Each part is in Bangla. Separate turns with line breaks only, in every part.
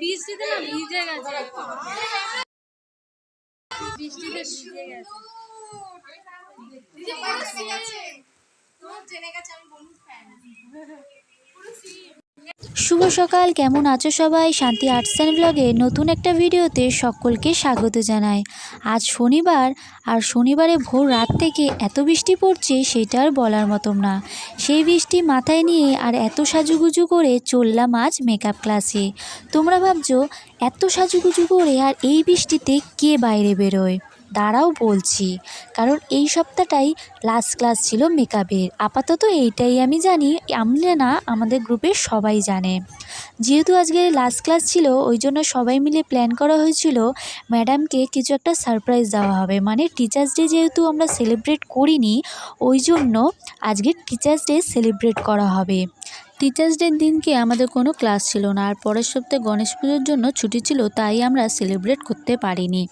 বৃষ্টিতে না ভিজে গেছে। বৃষ্টিতে ভিজে গেছে।
শুভ সকাল, কেমন আছো সবাই? শান্তি আর্টস অ্যান্ড ব্লগে নতুন একটা ভিডিওতে সকলকে স্বাগত জানাই। আজ শনিবার, আর শনিবারে ভোর রাত থেকে এত বৃষ্টি পড়ছে সেটা আর বলার মতন না। সেই বৃষ্টি মাথায় নিয়ে আর এত সাজুগুজু করে চললাম আজ মেকআপ ক্লাসে তোমরা ভাবছ, এত সাজুগুজু করে আর এই বৃষ্টিতে কে বাইরে বেরোয়? দাঁড়াও বলছি, কারণ এই সপ্তাহটাই লাস্ট ক্লাস ছিল মেকআপের। আপাতত এইটাই আমি জানি আমি না, আমাদের গ্রুপের সবাই জানে। যেহেতু আজকে লাস্ট ক্লাস ছিল, ওই জন্য সবাই মিলে প্ল্যান করা হয়েছিল ম্যাডামকে কিছু একটা সারপ্রাইজ দেওয়া হবে। মানে টিচার্স ডে যেহেতু আমরা সেলিব্রেট করিনি, ওই জন্য আজকে টিচার্স ডে সেলিব্রেট করা হবে। টিচার্স ডের দিনকে আমাদের কোনো ক্লাস ছিল না, আর পরের সপ্তাহে গণেশ পুজোর জন্য ছুটি ছিল, তাই আমরা সেলিব্রেট করতে পারিনি।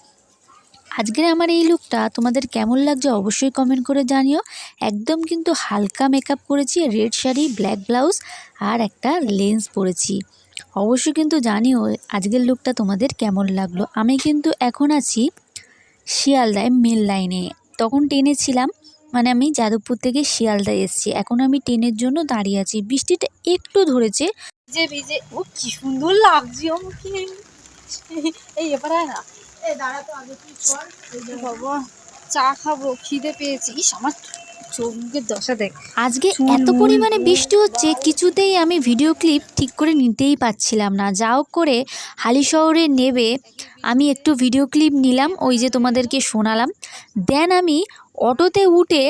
আজকের আমার এই লুকটা তোমাদের কেমন লাগছে অবশ্যই কমেন্ট করে জানিও। একদম কিন্তু হালকা মেকআপ করেছি রেড শাড়ি ব্ল্যাক ব্লাউজ আর একটা লেন্স পরেছি। অবশ্যই কিন্তু জানিও আজকের লুকটা তোমাদের কেমন লাগল। আমি কিন্তু এখন আছি শিয়ালদায় মেল লাইনে তখন ট্রেনে ছিলাম মানে আমি যাদবপুর থেকে শিয়ালদায় এসেছি। এখন আমি ট্রেনের জন্য দাঁড়িয়ে আছি। বৃষ্টিটা একটু ধরেছে।
ভিজে ভিজে ও কি সুন্দর লাগছে আমাকে। এই এবার না। বাবা চা খাব খিদে পেয়েছি। ইস আমার চোখের দশা দেখ।
আজকে এত পরিমাণে বৃষ্টি হচ্ছে কিছুতেই আমি ভিডিও ক্লিপ ঠিক করে নিতেই পাচ্ছিলাম না। যা হোক করে হালি শহরে নেবে আমি একটু ভিডিও ক্লিপ নিলাম ওই যে তোমাদেরকে শোনালাম। দেন আমি অটোতে উঠে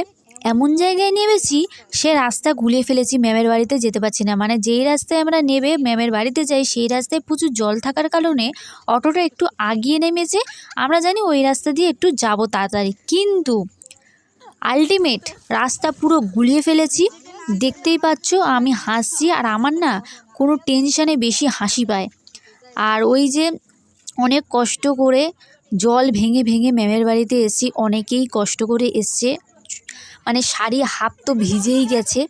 এমন জায়গায় নেমেছি, সে রাস্তা গুলিয়ে ফেলেছি ম্যামের বাড়িতে যেতে পারছি না। মানে যেই রাস্তায় আমরা নেবে ম্যামের বাড়িতে যাই, সেই রাস্তায় প্রচুর জল থাকার কারণে অটোটা একটু আগিয়ে নেমেছে। আমরা জানি ওই রাস্তা দিয়ে একটু যাব তাড়াতাড়ি। কিন্তু আলটিমেট রাস্তা পুরো গুলিয়ে ফেলেছি। দেখতেই পাচ্ছ আমি হাসছি আর আমার না কোনো টেনশানে বেশি হাসি পায়। আর ওই যে অনেক কষ্ট করে জল ভেঙে ভেঙে ম্যামের বাড়িতে এসেছি, অনেকেই কষ্ট করে এসছে। মানে শাড়ি হাফ তো ভিজেই গেছে।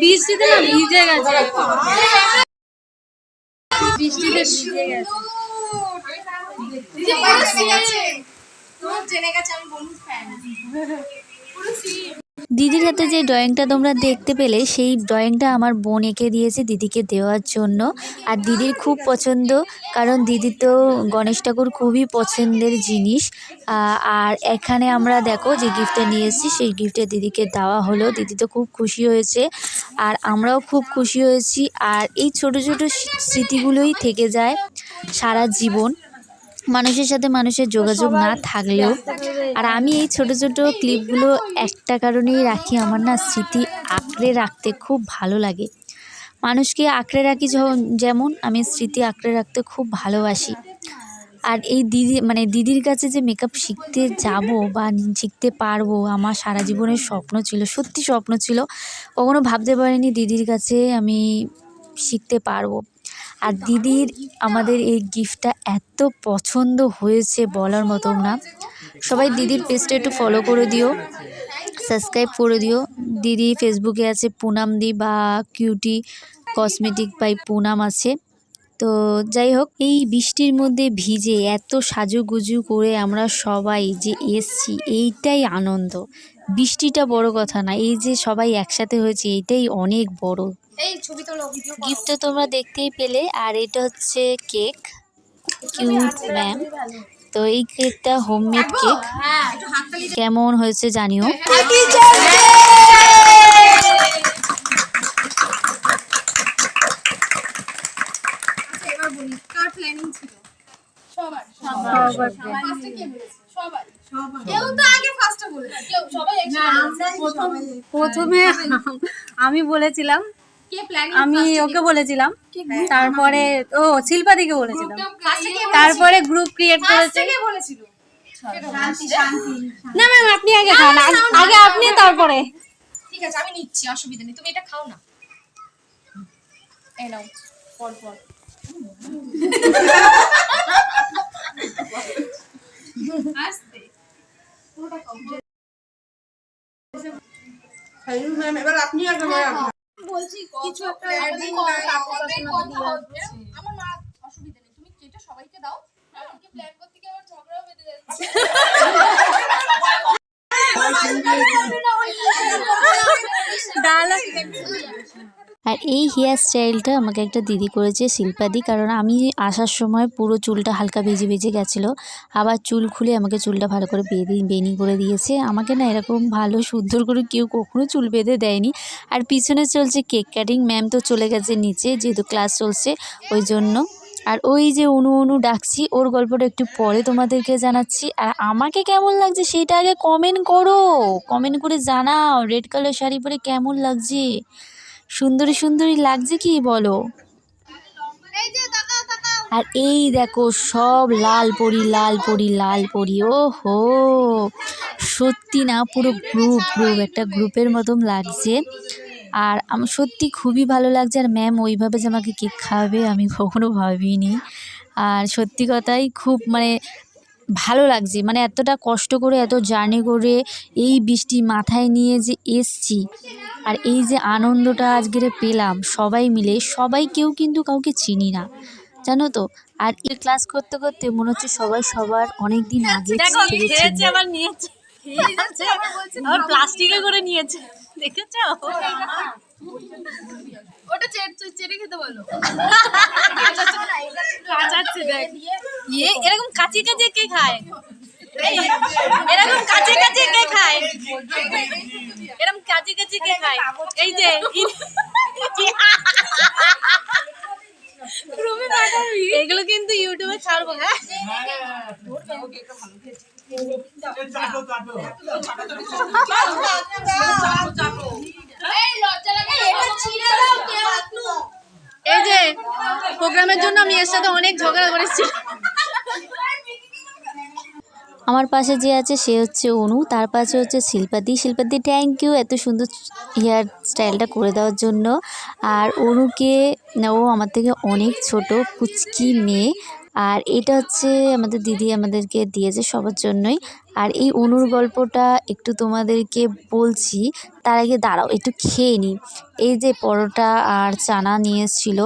বৃষ্টিতে না ভিজে গেছে। বৃষ্টিতে ভিজে গেছে।
দিদির হাতে যে ড্রয়িংটা তোমরা দেখতে পেলে, সেই ড্রয়িংটা আমার বোন এঁকে দিয়েছে দিদিকে দেওয়ার জন্য। আর দিদির খুব পছন্দ, কারণ দিদি তো গণেশ ঠাকুর খুবই পছন্দের জিনিস। আর এখানে আমরা দেখো যে গিফটটা নিয়ে এসেছি, সেই গিফটটা দিদিকে দেওয়া হলো। দিদি তো খুব খুশি হয়েছে, আর আমরাও খুব খুশি হয়েছি। আর এই ছোট ছোট স্মৃতিগুলোই থেকে যায় সারা জীবন। মানুষের সাথে মানুষের যোগাযোগ না থাকলেও আর আমি এই ছোট ছোট ক্লিপগুলো একটা কারণেই রাখি আমার না স্মৃতি আঁকড়ে রাখতে খুব ভালো লাগে। মানুষকে আঁকড়ে রাখি যেমন আমি স্মৃতি আঁকড়ে রাখতে খুব ভালোবাসি। আর এই দিদি মানে দিদির কাছে যে মেকআপ শিখতে যাব বা শিখতে পারব আমার সারা জীবনের স্বপ্ন ছিল সত্যি স্বপ্ন ছিল কখনো ভাবতে পারিনি দিদির কাছে আমি শিখতে পারব। আর দিদির আমাদের এই গিফটটা এত পছন্দ হয়েছে বলার মতো না। সবাই দিদির পেজটা একটু ফলো করে দিও সাবস্ক্রাইব করে দিও। দিদি ফেসবুকে আছে পুনাম দি বা কিউটি কসমেটিক বাই পুনাম আছে। তো যাই হোক, এই বৃষ্টির মধ্যে ভিজে এত সাজুগুজু করে আমরা সবাই যে এসছি, এইটাই আনন্দ। বৃষ্টিটা বড় কথা না, এই যে সবাই একসাথে হয়েছে, এইটাই অনেক বড়।
এই ছবি তোলো ভিডিও
গিফটটা তোমরা দেখতেই পেলে আর এটা হচ্ছে কেক কিউট ম্যাম তো এই কেকটা হোমমেড কেক কেমন হয়েছে জানিও?
আচ্ছা, তো
প্রথমে আমি বলেছিলাম আমি ওকে বলেছিলাম। তারপরে ও শিল্পাদিকে বলেছিলাম। তারপরে গ্রুপ ক্রিয়েট করেছে। না ম্যাম আপনি আগে খান। আগে- আপনি তারপরে।
ঠিক আছে আমি নিচ্ছি অসুবিধা নেই। তুমি এটা খাও না। এই নাও পর পর। আস্তে। পুরোটা
ম্যাম এবার আপনি আগে ম্যাম
বলছি কিছু একটা আমাদের কবে কথা হচ্ছে। আমার মা অসুবিধা নেই। তুমি কেটে সবাইকে দাও। আমাকে প্ল্যান করতে গিয়ে আবার ঝগড়াও বেঁধে যাচ্ছে
আর এই হেয়ার স্টাইলটা আমাকে একটা দিদি করেছে শিল্পাদি, কারণ আমি আসার সময় পুরো চুলটা হালকা ভেজে ভেজে গেছিল। আবার চুল খুলে আমাকে চুলটা ভালো করে বেঁধে, বেনি করে দিয়েছে। আমাকে না এরকম ভালো, সুন্দর করে কেউ কখনো চুল বেঁধে দেয়নি। আর পিছনে চলছে কেক কাটিং ম্যাম তো চলে গেছে নিচে, যেহেতু ক্লাস চলছে ওই জন্য। আর ওই যে অনু অনু ডাকছি, ওর গল্পটা একটু পরে তোমাদেরকে জানাচ্ছি। আর আমাকে কেমন লাগছে সেটা আগে কমেন্ট করো। কমেন্ট করে জানাও রেড কালার শাড়ি পরে কেমন লাগছে? সুন্দরী সুন্দরী লাগছে কি বলো? আর এই দেখো সব লাল পরি লাল পরি লাল পরি ও হো সত্যি না, পুরো গ্রুপ গ্রুপ একটা গ্রুপের মতন লাগছে। আর আমার সত্যি খুবই ভালো লাগছে। আর ম্যাম ওইভাবে যে আমাকে কেক খাওয়াবে আমি কখনো ভাবিনি। আর সত্যি কথাই খুব মানে ভালো লাগছে। মানে এতটা কষ্ট করে এত জার্নি করে এই বৃষ্টি মাথায় নিয়ে যে এসছি আর এই যে আনন্দটা আজকের পেলাম সবাই মিলে সবাই কেউ কিন্তু কাউকে চিনি না। জানো তো? আর এই ক্লাস করতে করতে মনে হচ্ছে সবাই সবার অনেক দিন আগে
প্লাস্টিকে করে নিয়েছে। দেখেছ?
ওটা চেটে খেতে বলো।
কাচাচ্ছে দেখ। ইয়ে এরকম কাচি কাচি কে খায়? এরকম কাচি কাচি কে খায়? এরকম কাচি কাচি কে খায়? এই যে এগুলো কিন্তু ইউটিউবে ছাড়বো হ্যাঁ?
লজ্জা লাগে
এই যে, প্রোগ্রামের জন্য আমি এর সাথে অনেক ঝগড়া করেছি।
আমার পাশে যে আছে, সে হচ্ছে অনু, তার পাশে হচ্ছে শিল্পাদি। শিল্পাদি থ্যাংক ইউ এত সুন্দর হেয়ার স্টাইলটা করে দেওয়ার জন্য। আর অনুকে ও আমার থেকে অনেক ছোট, পুচকি মেয়ে। আর এটা হচ্ছে আমাদের দিদি আমাদেরকে দিয়েছে সবার জন্যই। আর এই অনুর গল্পটা একটু তোমাদেরকে বলছি তার আগে দাঁড়াও একটু খেয়ে নিই এই যে পরোটা আর চানা নিয়ে এসেছিল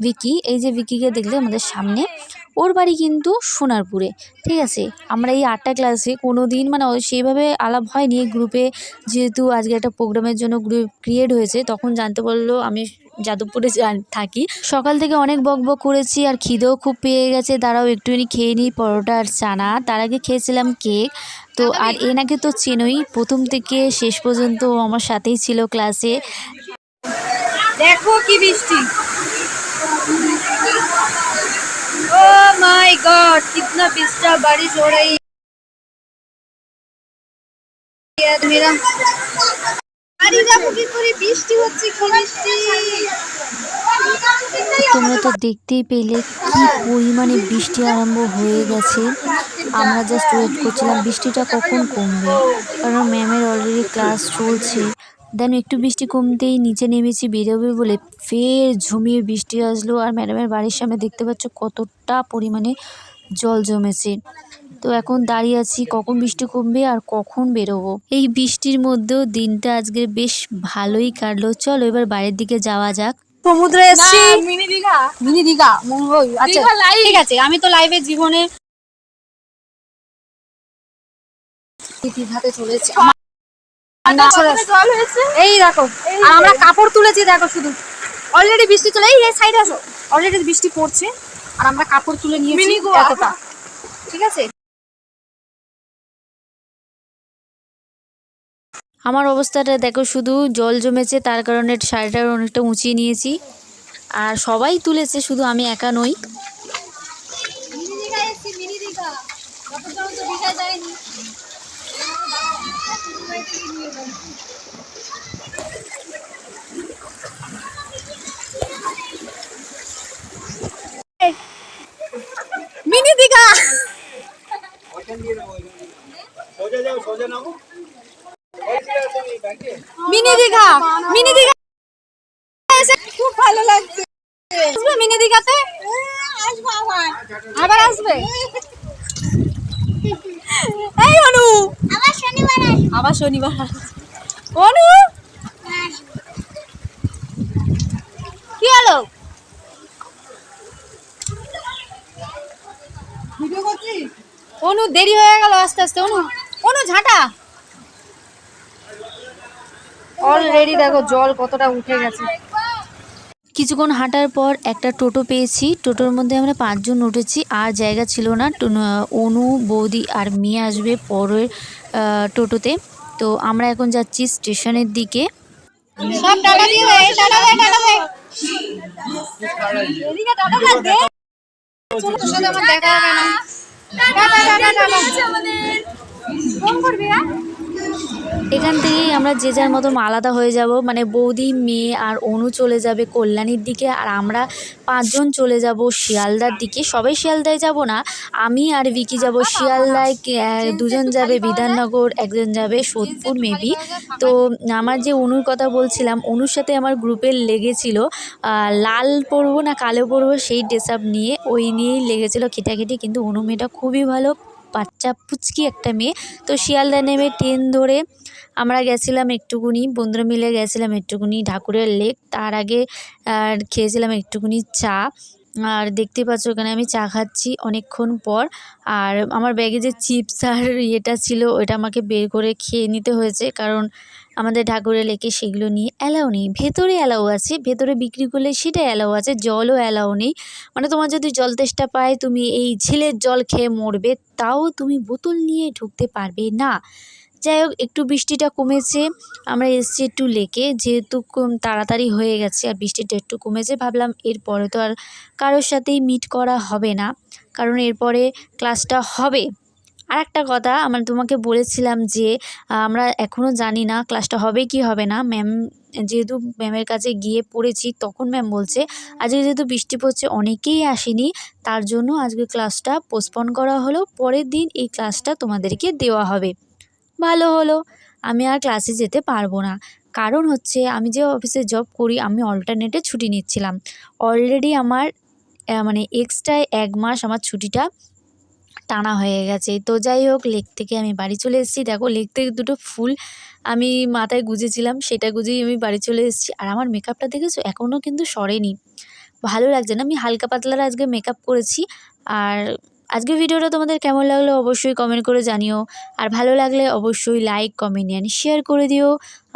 ভিকি এই যে ভিকিকে দেখলে আমাদের সামনে ওর বাড়ি কিন্তু সোনারপুরে। ঠিক আছে? আমরা এই আটটা ক্লাসে কোনো দিন মানে সেইভাবে আলাপ হয়নি। গ্রুপে যেহেতু আজকে একটা প্রোগ্রামের জন্য গ্রুপ ক্রিয়েট হয়েছে তখন জানতে পারল আমি যাদবপুরে থাকি। সকাল থেকে অনেক বক বক করেছি আর খিদেও খুব পেয়ে গেছে। দাঁড়াও একটুখানি খেয়ে নিই পরোটা আর চানা। তার আগে খেয়েছিলাম কেক তো আর এনাকে তো চেনই। প্রথম থেকে শেষ পর্যন্ত আমার সাথেই ছিল ক্লাসে
দেখো কি বৃষ্টি ও মাই गॉड कितना पिस्टा बारिश हो रही है मेरा
আরে দেখো কি করে বৃষ্টি হচ্ছে কি বৃষ্টি
তোমরা তো দেখতেই পেলে কি পরিমাণে বৃষ্টি আরম্ভ হয়ে গেছে আমরা জাস্ট ওয়েট করছিলাম বৃষ্টিটা কখন কমবে কারণ ম্যামের অলরেডি ক্লাস চলছে দেন একটু বৃষ্টি কমতেই নিচে নেমেছি বেরোবে বলে ফের ঝুমিয়ে বৃষ্টি আসলো। আর ম্যাডামের বাড়ির সামনে দেখতে পাচ্ছ কতটা পরিমাণে জল জমেছে। তো এখন দাঁড়িয়ে আছি কখন বৃষ্টি কমবে আর কখন বেরোবো। এই বৃষ্টির মধ্যেও দিনটা আজকে বেশ ভালোই কাটলো। চলো এবার বাইরের দিকে যাওয়া যাক।
সমুদ্রে এসেছি।
মিনি দীঘা।
মিনি দীঘা আচ্ছা। ঠিক আছে আমি তো লাইভে জীবনে দীঘাতে চলেছি আমার ঠান্ডা চলে আসছে।
জল হয়েছে
এই দেখো আর আমরা কাপড় তুলেছি দেখো শুধু। অলরেডি বৃষ্টি চলে এই সাইডে আসো। অলরেডি বৃষ্টি পড়ছে আর আমরা কাপড় তুলে নিয়েছি এতটা। ঠিক আছে?
আমার অবস্থাটা দেখো শুধু জল জমেছে তার কারণে শাড়িটা অনেকটা উঁচিয়ে নিয়েছি। আর সবাই তুলেছে শুধু আমি একা নই।
মিনি দীঘা এসেছি
mini Digha. Mini Digha mini Digha এসে খুব ভালো লাগছে। আসবে মিনি দীঘাতে?
আসব আবার।
আবার আসবে? এই অনু।
আবার শনিবার
আবার শনিবার অনু।
কি হলো?
অনু দেরি হয়ে গেল আস্তে আস্তে। অনু অনু ঝাঁটা। অলরেডি দেখো জল কতটা উঠে গেছে।
কিছুক্ষণ হাঁটার পর একটা টোটো পেয়েছি। টোটোর মধ্যে আমরা পাঁচজন উঠেছি। আর জায়গা ছিল না। অনু বৌদি আর মেয়ে আসবে পরের টোটোতে। তো আমরা এখন যাচ্ছি স্টেশনের দিকে।
দেখা হবে না।
এখান থেকেই আমরা যে যার মতো আলাদা হয়ে যাব। মানে বৌদি, মেয়ে আর অনু চলে যাবে কল্যাণীর দিকে আর আমরা পাঁচজন চলে যাব শিয়ালদার দিকে। সবাই শিয়ালদায় যাব না, আমি আর বিকি যাব শিয়ালদায়। দুজন যাবে বিধাননগর, একজন যাবে সোদপুর মেবি তো আমার যে অনুর কথা বলছিলাম, অনুর সাথে আমার গ্রুপের লেগেছিল লাল পরবো না কালো পরবো সেই ড্রেস আপ নিয়ে, ওই নিয়েই লেগেছিলো খিটাখিটি। কিন্তু অনু মেয়েটা খুবই ভালো। বাচ্চা পুচকি একটা মেয়ে। তো শিয়ালদা নেমে ট্রেন ধরে আমরা গেছিলাম একটুকুনি, বন্ধুরা মিলে গেছিলাম একটুকুনি ঢাকুরের লেক। তার আগে খেয়েছিলাম একটুকুনি চা। আর দেখতে পাচ্ছ ওখানে আমি চা খাচ্ছি অনেকক্ষণ পর। আর আমার ব্যাগে যে চিপস আর ইয়েটা ছিল ওটা আমাকে বের করে খেয়ে নিতে হয়েছে। কারণ আমাদের ঠাকুরের লেকে সেগুলো নিয়ে অ্যালাউ নেই। ভেতরে অ্যালাউ আছে, ভেতরে বিক্রি করলে সেটা অ্যালাউ আছে, জলও অ্যালাউ নেই। মানে তোমার যদি জল তেষ্টা পায়, তুমি এই ঝিলের জল খেয়ে মরবে, তাও তুমি বোতল নিয়ে ঢুকতে পারবে না। যাই হোক, একটু বৃষ্টিটা কমেছে, আমরা এসছি একটু লেকে, যেহেতু তাড়াতাড়ি হয়ে গেছে আর বৃষ্টিটা একটু কমেছে, ভাবলাম এরপরে তো আর কারোর সাথেই মিট করা হবে না, কারণ এরপরে ক্লাসটা হবে। আর একটা কথা, আমরা তোমাকে বলেছিলাম যে আমরা এখনও জানি না ক্লাসটা হবে কি হবে না। ম্যাম যেহেতু ম্যামের কাছে গিয়ে পড়েছি, তখন ম্যাম বলছে, আজকে যেহেতু বৃষ্টি পড়ছে, অনেকেই আসেনি, তার জন্য আজকে ক্লাসটা পোস্টপন করা হলো, পরের দিন এই ক্লাসটা তোমাদেরকে দেওয়া হবে। ভালো হলো। আমি আর ক্লাসে যেতে পারব না। কারণ হচ্ছে, আমি যে অফিসে জব করি, আমি অল্টারনেটে ছুটি নিচ্ছিলাম। অলরেডি আমার মানে এক্সট্রায় এক মাস আমার ছুটিটা টানা হয়ে গেছে। তো যাই হোক লেক থেকে আমি বাড়ি চলে এসেছি। দেখো লেক থেকে দুটো ফুল আমি মাথায় গুজেছিলাম, সেটা গুজেই আমি বাড়ি চলে এসেছি। আর আমার মেকআপটা দেখেছ? এখনও কিন্তু সরেনি। ভালো লাগছে না। আমি হালকা পাতলার আজকে মেকআপ করেছি। আর আজকে ভিডিওটা তোমাদের কেমন লাগল অবশ্যই কমেন্ট করে জানিও। আর ভালো লাগলে অবশ্যই লাইক কমেন্ট অ্যান্ড শেয়ার করে দিও।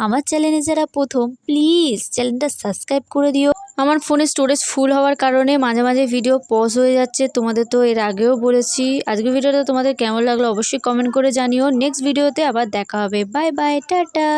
আমার চ্যানেলে যারা প্রথম প্লিজ চ্যানেলটা সাবস্ক্রাইব করে দিও। আমার ফোনে স্টোরেজ ফুল হওয়ার কারণে মাঝে মাঝে ভিডিও পজ হয়ে যাচ্ছে, তোমাদের তো এর আগেও বলেছি। আজকে ভিডিওটা তোমাদের কেমন লাগল অবশ্যই কমেন্ট করে জানিও। নেক্সট ভিডিওতে আবার দেখা হবে। Bye bye tata.